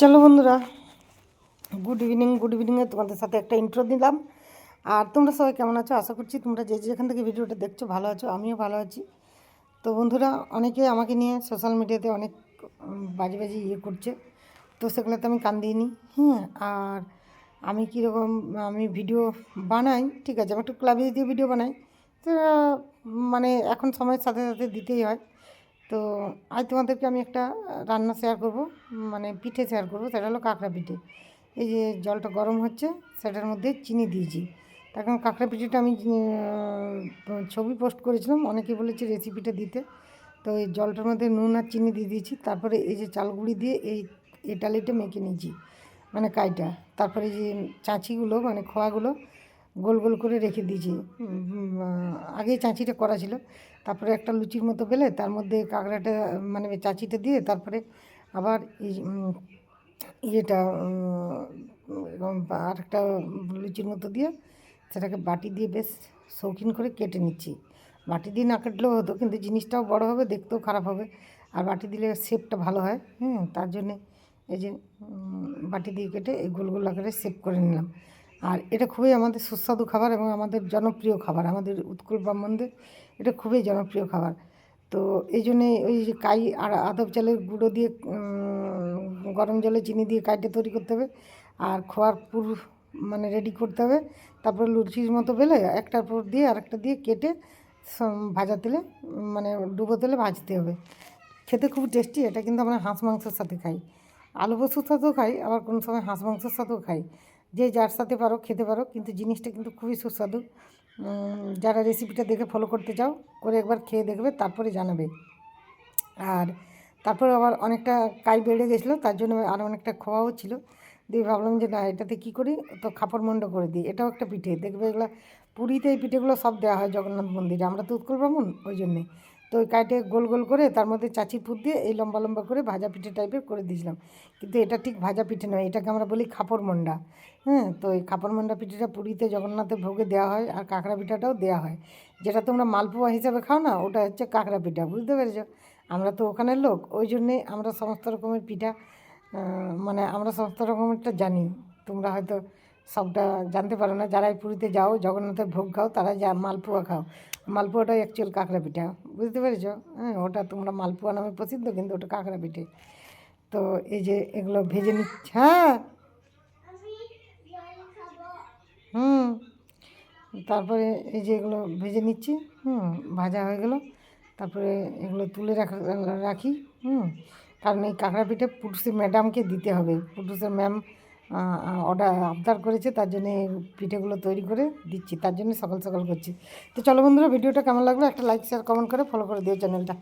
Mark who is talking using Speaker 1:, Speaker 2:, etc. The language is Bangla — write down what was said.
Speaker 1: চলো বন্ধুরা গুড ইভিনিং গুড ইভিনিংয়ে তোমাদের সাথে একটা ইন্ট্রো দিলাম আর তোমরা সবাই কেমন আছো? আশা করছি তোমরা যে যেখান থেকে ভিডিওটা দেখছ ভালো আছো, আমিও ভালো আছি। তো বন্ধুরা, অনেকে আমাকে নিয়ে সোশ্যাল মিডিয়াতে অনেক বাজে বাজে ইয়ে করছে, তো সেগুলোতে আমি কান দিইনি। হ্যাঁ আর আমি কীরকম, আমি ভিডিও বানাই, ঠিক আছে, আমি একটু ক্লাবে দিয়ে ভিডিও বানাই। তো মানে এখন সময়ের সাথে সাথে দিতেই হয়। তো আজ তোমাদেরকে আমি একটা রান্না শেয়ার করব মানে পিঠে শেয়ার করব, সেটা হলো কাঁকড়া পিঠে। এই যে জলটা গরম হচ্ছে, সেটার মধ্যে চিনি দিয়েছি। তার কারণ কাঁকড়া পিঠেটা আমি ছবি পোস্ট করেছিলাম, অনেকে বলেছে রেসিপিটা দিতে। তো এই জলটার মধ্যে নুন আর চিনি দিয়ে দিয়েছি, তারপরে এই যে চালগুড়ি দিয়ে এই ডালিটা মেখে নিয়েছি মানে কাইটা তারপরে যে চাঁচিগুলো মানে খোয়াগুলো গোল গোল করে রেখে দিয়েছি। আগে চাঁচিটা করা ছিল। তারপরে একটা লুচির মতো বেলে তার মধ্যে কাঁকড়াটা মানে চাঁচিটা দিয়ে তারপরে আবার এই ইয়েটা আর একটা লুচির মতো দিয়ে সেটাকে বাটি দিয়ে বেশ শৌখিন করে কেটে নিচ্ছি। বাটি দিয়ে না কাটলেও হতো কিন্তু জিনিসটাও বড় হবে দেখতেও খারাপ হবে। আর বাটি দিলে শেপটা ভালো হয় হুম তার জন্যে এই যে বাটি দিয়ে কেটে এই গোল গোল আকারে শেপ করে নিলাম। আর এটা খুবই আমাদের সুস্বাদু খাবার এবং আমাদের জনপ্রিয় খাবার, আমাদের উৎকল ব্রাহ্মণদের এটা খুবই জনপ্রিয় খাবার। তো এই জন্যে ওই যে কাই আর আদব চালের গুঁড়ো দিয়ে গরম জলে চিনি দিয়ে কাইটা তৈরি করতে হবে আর খোয়ার পুর মানে রেডি করতে হবে। তারপরে লুচির মতো বেলে একটার পর দিয়ে আরেকটা দিয়ে কেটে ভাজা তেলে মানে ডুবো তেলে ভাজতে হবে। খেতে খুব টেস্টি এটা কিন্তু আমরা হাঁস মাংসের সাথে খাই। আলু পোস্তর সাথেও খাই, আবার কোনো সময় হাঁস মাংসের সাথেও খাই। যে যার সাথে পারো, খেতে পারো, কিন্তু জিনিসটা কিন্তু খুবই সুস্বাদু। যারা রেসিপিটা দেখে ফলো করতে চাও, করে একবার খেয়ে দেখবে, তারপরে জানাবে। আর তারপরে আবার অনেকটা কাই বেড়ে গেছিল, তার জন্য আর অনেকটা খোয়াও ছিল। দিয়ে ভাবলাম যে, না, এটাতে কী করি? তো খাপড় মন্ড করে দিই। এটাও একটা পিঠে। দেখবে এগুলো পুরীতে এই পিঠেগুলো সব দেওয়া হয় জগন্নাথ মন্দিরে। আমরা তো উৎকল ব্রাহ্মণ, ওই জন্যে। তো কাইটে গোল গোল করে তার মধ্যে চাচির পুর দিয়ে এই লম্বা লম্বা করে ভাজা পিঠে টাইপের করে দিয়েছিলাম। কিন্তু এটা ঠিক ভাজা পিঠে নয়, এটাকে আমরা বলি খাপড় মন্ডা। হ্যাঁ তো এই খাপড় মন্ডা পিঠেটা পুরীতে জগন্নাথের ভোগে দেওয়া হয় আর কাঁকড়া পিঠাটাও দেওয়া হয়। যেটা তোমরা মালপোয়া হিসাবে খাও না, ওটা হচ্ছে কাঁকড়া পিঠা, বুঝতে পেরেছ? আমরা তো ওখানের লোক, ওই জন্যে আমরা সমস্ত রকমের পিঠা মানে আমরা সমস্ত রকমেরটা জানি। তোমরা হয়তো সবটা জানতে পারো না। যারাই পুরীতে যাও, জগন্নাথের ভোগ খাও, তারা যা মালপোয়া খাও। মালপোয়াটাই অ্যাকচুয়াল কাঁকড়া পিঠা, বুঝতে পেরেছ? হ্যাঁ ওটা তোমরা মালপোয়া নামে প্রসিদ্ধ, কিন্তু ওটা কাঁকড়া পিঠে। তো এই যে এগুলো ভেজে নিচ্ছে হ্যাঁ। হুম, তারপরে এই যে এগুলো ভেজে নিচ্ছি। হুম, ভাজা হয়ে গেল। তারপরে এগুলো তুলে রাখা রাখি। হুম, কারণ এই কাঁকড়া পিঠে পুটুসের ম্যাডামকে দিতে হবে। পুটুসের ম্যাম অর্ডার আবদার করেছে, তার জন্যে পিঠেগুলো তৈরি করে দিচ্ছি, তার জন্য সকাল সকাল করছি। তো চলো বন্ধুরা, ভিডিওটা কেমন লাগল একটা লাইক শেয়ার কমেন্ট করে ফলো করে দিও চ্যানেলটা